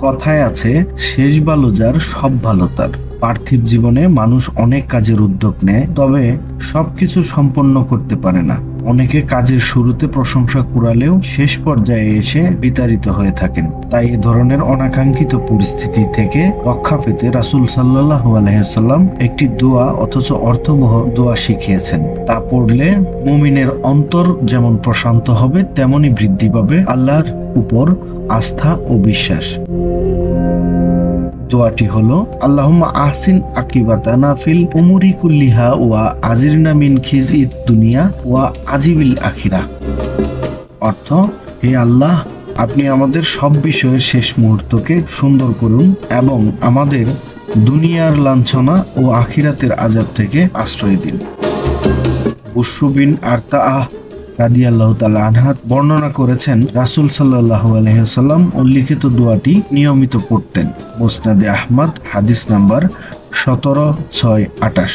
কথায় আছে, শেষ ভালো যার সব ভালো তার। পার্থিব জীবনে মানুষ অনেক কাজের উদ্যোগ নেয়, তবে সবকিছু সম্পন্ন করতে পারে না। অনেকে কাজের শুরুতে প্রশংসা কুড়ালেও শেষ পর্যায়ে এসে বিতাড়িত হয়ে থাকেন। তাই এ ধরনের অনাকাঙ্ক্ষিত পরিস্থিতি থেকে রক্ষা পেতে রাসুল সাল্লাহ আলহাম একটি দোয়া অথচ অর্থবহ দোয়া শিখিয়েছেন। তা পড়লে মুমিনের অন্তর যেমন প্রশান্ত হবে, তেমনই বৃদ্ধি পাবে আল্লাহর উপর আস্থা ও বিশ্বাস। দোয়াটি হলো, আল্লাহুম্মা আহসিন আকিবাতানা ফিল উমুরি কুল্লিহা ওয়া আজিরনা মিন খিজইদ দুনিয়া ওয়া আজিবিল আখিরা অর্থ, হে আল্লাহ, আপনি আমাদের সব বিষয়ের শেষ মুহূর্তকে সুন্দর করুন এবং আমাদের দুনিয়ার লাঞ্ছনা ও আখিরাতের আজাব থেকে আশ্রয় দিন। বুসু আর্তা আহ রাদিয়াল্লাহু তালা আনহাত বর্ণনা করেছেন, রাসূল সাল্লাহ আলাইহি উল্লিখিত দোয়াটি নিয়মিত পড়তেন। মোসনাদে আহমদ, হাদিস নাম্বার সতেরো ছয় আটাশ